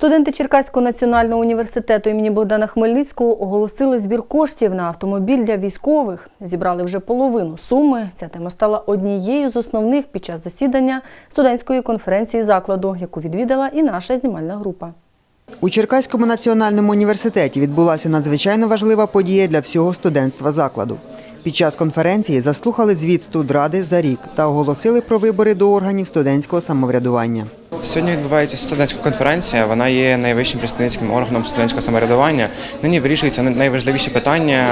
Студенти Черкаського національного університету імені Богдана Хмельницького оголосили збір коштів на автомобіль для військових. Зібрали вже половину суми. Ця тема стала однією з основних під час засідання студентської конференції закладу, яку відвідала і наша знімальна група. У Черкаському національному університеті відбулася надзвичайно важлива подія для всього студентства закладу. Під час конференції заслухали звіт студради за рік та оголосили про вибори до органів студентського самоврядування. Сьогодні відбувається студентська конференція. Вона є найвищим представницьким органом студентського самоврядування. На ній вирішуються найважливіші питання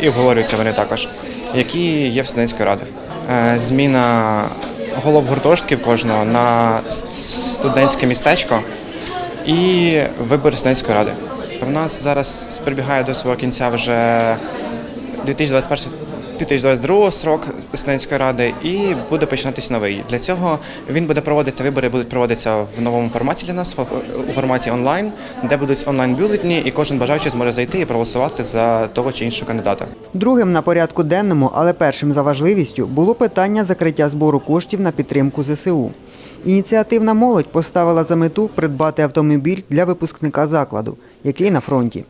і обговорюються вони також, які є в студентській раді. Е, Зміна голов гуртожитків кожного на студентське містечко і вибори студентської ради. У нас зараз прибігає до свого кінця вже 2021 2022 срок студентської ради і буде починатись новий. Для цього він буде проводити вибори, будуть проводитися в новому форматі для нас, у форматі онлайн, де будуть онлайн бюлетні, і кожен бажаючий зможе зайти і проголосувати за того чи іншого кандидата. Другим на порядку денному, але першим за важливістю, було питання закриття збору коштів на підтримку ЗСУ. Ініціативна молодь поставила за мету придбати автомобіль для випускника закладу, який на фронті.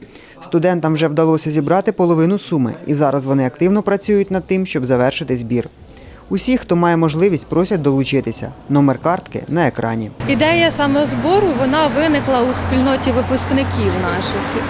Студентам вже вдалося зібрати половину суми, і зараз вони активно працюють над тим, щоб завершити збір. Усі, хто має можливість, просять долучитися. Номер картки на екрані. Ідея саме збору вона виникла у спільноті випускників наших.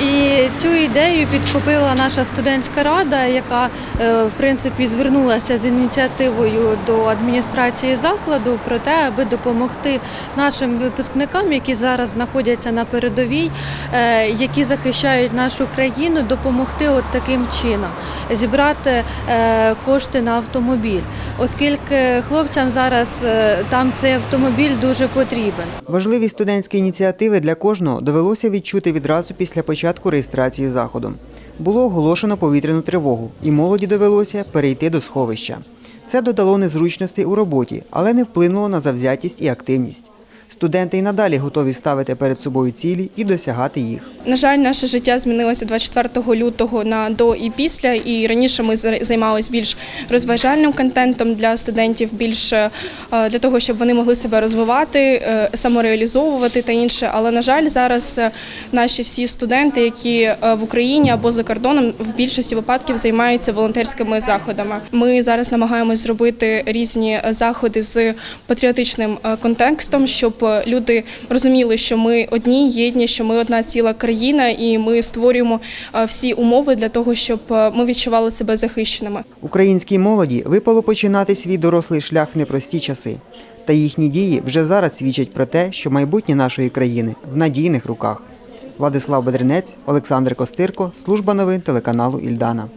І цю ідею підхопила наша студентська рада, яка е, в принципі звернулася з ініціативою до адміністрації закладу про те, аби допомогти нашим випускникам, які зараз знаходяться на передовій, е, які захищають нашу країну, допомогти от таким чином зібрати е, кошти на автомобіль, оскільки хлопцям зараз е, там цей автомобіль дуже потрібен. Важливість студентської ініціативи для кожного довелося відчути відразу після початку реєстрації заходу. Було оголошено повітряну тривогу, і молоді довелося перейти до сховища. Це додало незручностей у роботі, але не вплинуло на завзятість і активність. Студенти й надалі готові ставити перед собою цілі і досягати їх. На жаль, наше життя змінилося 24 лютого на до і після. І раніше ми займалися більш розважальним контентом для студентів, більш е, для того, щоб вони могли себе розвивати, е, самореалізовувати та інше. Але на жаль, зараз е, наші всі студенти, які е, в Україні або за кордоном, в більшості випадків займаються волонтерськими заходами. Ми зараз намагаємось зробити різні заходи з патріотичним контекстом, щоб е, люди розуміли, що ми одні єдні, що ми одна ціла країна, і ми створюємо е, всі умови для того, щоб е, ми відчували себе захищеними. Українській молоді випало починати свій дорослий шлях в непрості часи. Та їхні дії вже зараз свідчать про те, що майбутнє нашої країни в надійних руках. Владислав Бедренець, Олександр Костирко, служба новин телеканалу Ільдана.